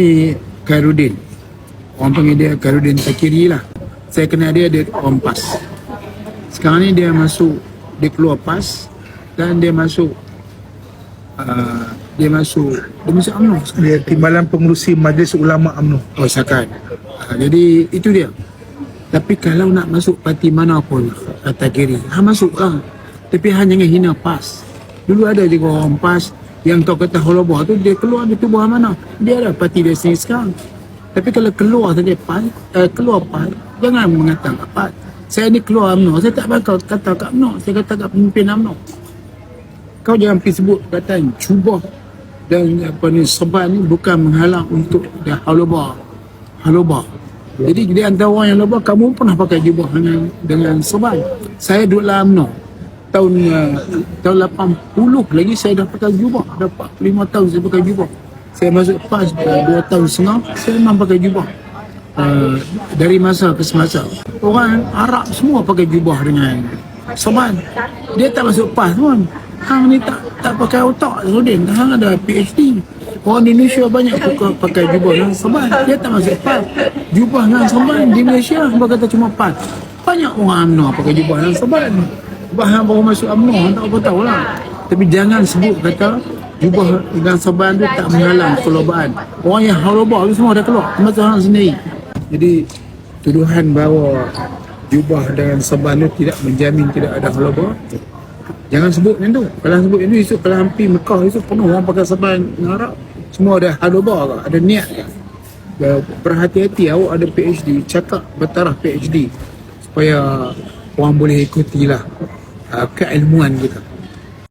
Ni Khairudin. Orang panggil dia Khairudin Takiri lah. Saya kenal dia dia orang PAS. Sekarang ni dia masuk dia keluar PAS dan dia masuk uh, dia masuk dia masuk UMNO. Dia Timbalan Pengurusi Majlis Ulama UMNO. Oh Sakan. Uh, jadi itu dia. Tapi kalau nak masuk parti mana pun kata kiri, ha masuk lah. Tapi ha jangan hina PAS. Dulu ada juga orang PAS yang kau kata holobah tu dia keluar di tubuh mana? Dia ada parti dia sendiri sekarang. Tapi kalau keluar saja PAS, eh, keluar PAS, jangan mengatakan PAS. Saya ni keluar UMNO, saya tak bakal kata kat UMNO, saya kata kat pemimpin UMNO. Kau jangan pergi sebut kata cuba dan apa ni seban ni bukan menghalang untuk dia halobah. Halobah. Jadi di antara orang yang loba kamu pernah pakai jubah dengan dengan seban. Saya duduk dalam UMNO tahun uh, tahun 80 lagi saya dah pakai jubah. Dah 45 tahun saya pakai jubah. Saya masuk PAS uh, 2 tahun setengah saya memang pakai jubah. Uh, dari masa ke semasa orang Arab semua pakai jubah dengan seban. Dia tak masuk PAS pun. Hang ni tak tak pakai otak Rudin. Hang ada PhD. Orang Indonesia banyak pakai, pakai jubah dengan seban. Dia tak masuk PAS. Jubah dengan seban di Malaysia hang kata cuma PAS. Banyak orang UMNO pakai jubah dengan seban. Sebab hang baru masuk UMNO, hang tak apa tahu lah. Tapi jangan sebut kata jubah dengan seban tu tak menghalang kelobaan. Orang yang halobah tu semua dah keluar. Termasuk hang sendiri. Jadi tuduhan bahawa jubah dengan seban tu tidak menjamin tidak ada halobah. Jangan sebut macam tu. Kalau sebut macam tu, esok kalau hampir Mekah esok penuh orang pakai seban dengan Arab. Semua ada halobah ke? Ada niat ke? Berhati-hati awak ada PhD, cakap bertaraf PhD supaya orang boleh ikutilah كعلموان لك